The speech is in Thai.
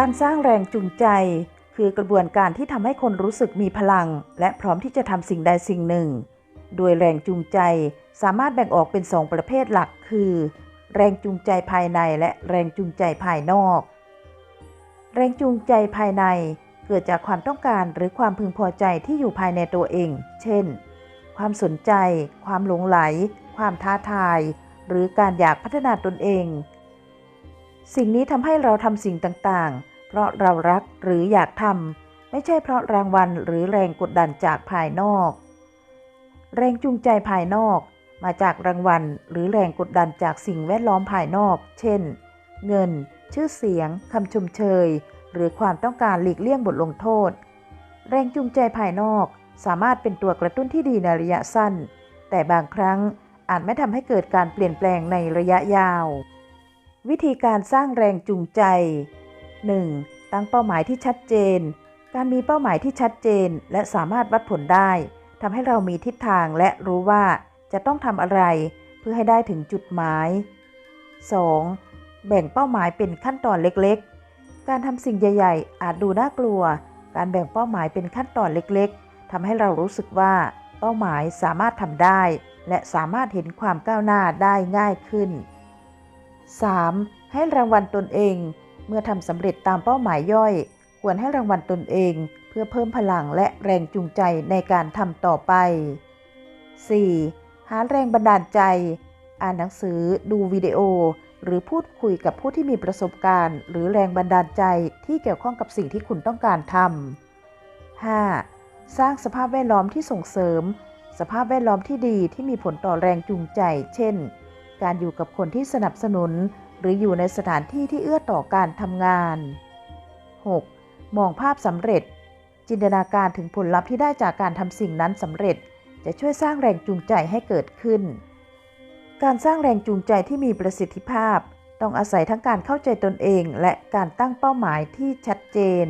การสร้างแรงจูงใจ คือกระบวนการที่ทำให้คนรู้สึกมีพลัง และพร้อมที่จะทำสิ่งใดสิ่งหนึ่ง โดยแรงจูงใจสามารถแบ่งออกเป็นสองประเภทหลัก คือ แรงจูงใจภายในและแรงจูงใจภายนอก แรงจูงใจภายในเกิดจากความต้องการหรือความพึงพอใจที่อยู่ภายในตัวเอง เช่น ความสนใจ ความหลงไหล ความท้าทาย หรือการอยากพัฒนาตนเอง สิ่งนี้ทำให้เราทำสิ่งต่างๆ ราะเรารักหรืออยากทำไม่ใช่เพราะรางวัลหรือแรงกดดันจากภายนอก แรงจูงใจภายนอก มาจากรางวัลหรือแรงกดดันจากสิ่งแวดล้อมภายนอก เช่น เงิน ชื่อเสียงคำชมเชย หรือความต้องการหลีกเลี่ยงบทลงโทษ แรงจูงใจภายนอกสามารถเป็นตัวกระตุ้นที่ดีในระยะสั้น แต่บางครั้งอาจไม่ทำให้เกิดการเปลี่ยนแปลงในระยะยาว วิธีการสร้างแรงจูงใจ 1. ตั้งเป้าหมายที่ชัดเจน การมีเป้าหมายที่ชัดเจน และสามารถวัดผลได้ทำให้เรามีทิศทางและรู้ว่าจะต้องทำอะไรเพื่อให้ได้ถึงจุดหมาย 2. แบ่งเป้าหมายเป็นขั้นตอนเล็กๆ การทำสิ่งใหญ่ ๆ อาจดูน่ากลัว การแบ่งเป้าหมายเป็นขั้นตอนเล็กๆทำให้เรารู้สึกว่าเป้าหมายสามารถทำได้ และสามารถเห็นความก้าวหน้าได้ง่ายขึ้น 3. ให้รางวัลตนเอง เมื่อทำสำเร็จตามเป้าหมายย่อย ควรให้รางวัลตนเอง เพื่อเพิ่มพลังและแรงจูงใจในการทำต่อไป 4. หาแรงบันดาลใจ อ่านหนังสือ ดูวิดีโอ หรือพูดคุยกับผู้ที่มีประสบการณ์ หรือแรงบันดาลใจที่เกี่ยวข้องกับสิ่งที่คุณต้องการทำ 5. สร้างสภาพแวดล้อมที่ส่งเสริม สภาพแวดล้อมที่ดีที่มีผลต่อแรงจูงใจ เช่น การอยู่กับคนที่สนับสนุน หรืออยู่ในสถานที่ที่เอื้อต่อการทำงาน 6. มองภาพสำเร็จ จินตนาการถึงผลลัพธ์ที่ได้จากการทำสิ่งนั้นสำเร็จ จะช่วยสร้างแรงจูงใจให้เกิดขึ้น การสร้างแรงจูงใจที่มีประสิทธิภาพ ต้องอาศัยทั้งการเข้าใจตนเอง และการตั้งเป้าหมายที่ชัดเจน